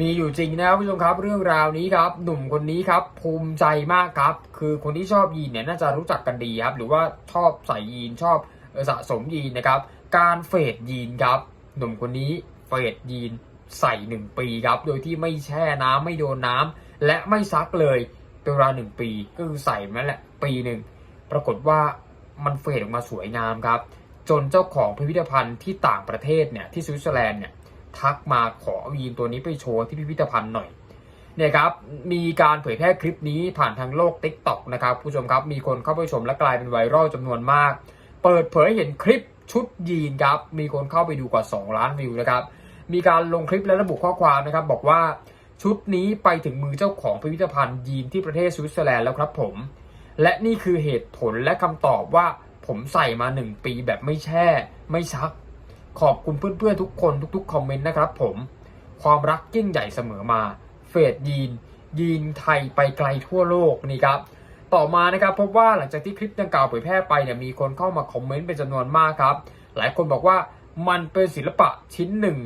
มีอยู่จริงนะครับผู้ชมครับเรื่องราวนี้ครับ หนุ่มคนนี้ครับภูมิใจมากครับ คือคนที่ชอบยีนเนี่ยน่าจะรู้จักกันดีครับ หรือว่าชอบใส่ยีนชอบสะสมยีนนะครับ การเฟดยีนครับ หนุ่มคนนี้เฟดยีนใส่หนึ่งปีครับ โดยที่ไม่แช่น้ำไม่โดนน้ำและไม่ซักเลยเป็นเวลาหนึ่งปีก็คือใส่มาแหละปีหนึ่งปรากฏว่ามันเฟดออกมาสวยงามครับ จนเจ้าของพิพิธภัณฑ์ที่ต่างประเทศเนี่ยที่สวิตเซอร์แลนด์เนี่ย ทักมาขอยีนตัวนี้ไปโชว์ที่พิพิธภัณฑ์หน่อยเนี่ยครับมีการเผยแพร่คลิปนี้ผ่านทางโลก t ิ k t o k นะครับผู้ชมครับมีคนเข้าไปชมและกลายเป็นไวรัลจำนวนมาก เปิดเผยเห็นคลิปชุดยีนครับมีคนเข้าไปดูกว่า 2 ล้านวิวนะครับมีการลงคลิปและระบุข้อความนะครับบอกว่าชุดนี้ไปถึงมือเจ้าของพิพิธภัณฑ์ยีนที่ประเทศสวิตเซอร์แลนด์แล้วครับผม และนี่คือเหตุผลและคำตอบว่าผมใส่มา 1 ปีแบบไม่แช่ ไม่ซัก ขอบคุณเพื่อนๆทุกคนทุกๆคอมเมนต์นะครับผม ความรักยิ่งใหญ่เสมอมา เฟดยีน ยีนไทยไปไกลทั่วโลกนี่ครับ ต่อมานะครับพบว่าหลังจากที่คลิปดังกล่าวเผยแพร่ไปเนี่ยมีคนเข้ามาคอมเมนต์เป็นจำนวนมากครับ หลายคนบอกว่ามันเป็นศิลปะชิ้นหนึ่ง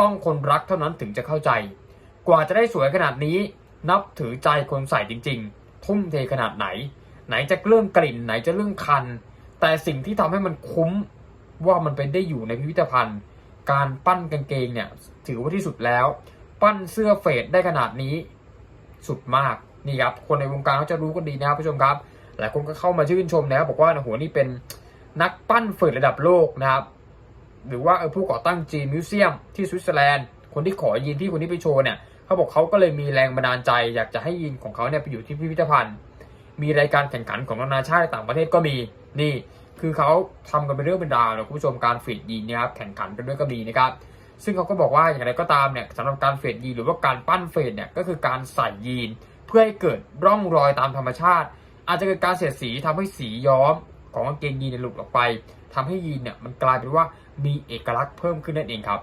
ต้องคนรักเท่านั้นถึงจะเข้าใจ กว่าจะได้สวยขนาดนี้ นับถือใจคนใส่จริง ๆ ทุ่มเทขนาดไหน ไหนจะเรื่องกลิ่นไหนจะเรื่องคัน แต่สิ่งที่ทำให้มันคุ้ม ว่ามันเป็นได้อยู่ในพิพิธภัณฑ์ การปั้นกางเกงเนี่ยถือว่าที่สุดแล้ว ปั้นเสื้อเฟดได้ขนาดนี้ สุดมากนี่ครับคนในวงการเขาจะรู้กันดีนะครับผู้ชมครับหลายคนก็เข้ามาชื่นชมนะครับบอกว่าโอ้โหนี่เป็นนักปั้นเฟดระดับโลกนะครับ หรือว่าเออผู้ก่อตั้งจีนมิวเซียมที่สวิตเซอร์แลนด์คนที่ขอยีนที่คนนี้ไปโชว์เนี่ยเขาบอกเขาก็เลยมีแรงบันดาลใจ อยากจะให้ยีนของเขาเนี่ยไปอยู่ที่พิพิธภัณฑ์ มีรายการแข่งขันของนานาชาติต่างประเทศก็มีนี่ คือเขาทำกันเป็นเรื่องเป็นราวนะคุณผู้ชมการเฟรดยีนนะครับแข่งขันกันด้วยก็ดีนะครับซึ่งเขาก็บอกว่าอย่างไรก็ตามเนี่ยสำหรับการเฟรดยีนหรือว่าการปั้นเฟรดเนี่ยก็คือการใส่ยีนเพื่อให้เกิดร่องรอยตามธรรมชาติ อาจจะเกิดการเสียดสีทำให้สีย้อมของกางเกงยีนหลุดออกไป ทำให้ยีนเนี่ยมันกลายเป็นว่ามีเอกลักษณ์เพิ่มขึ้นนั่นเองครับ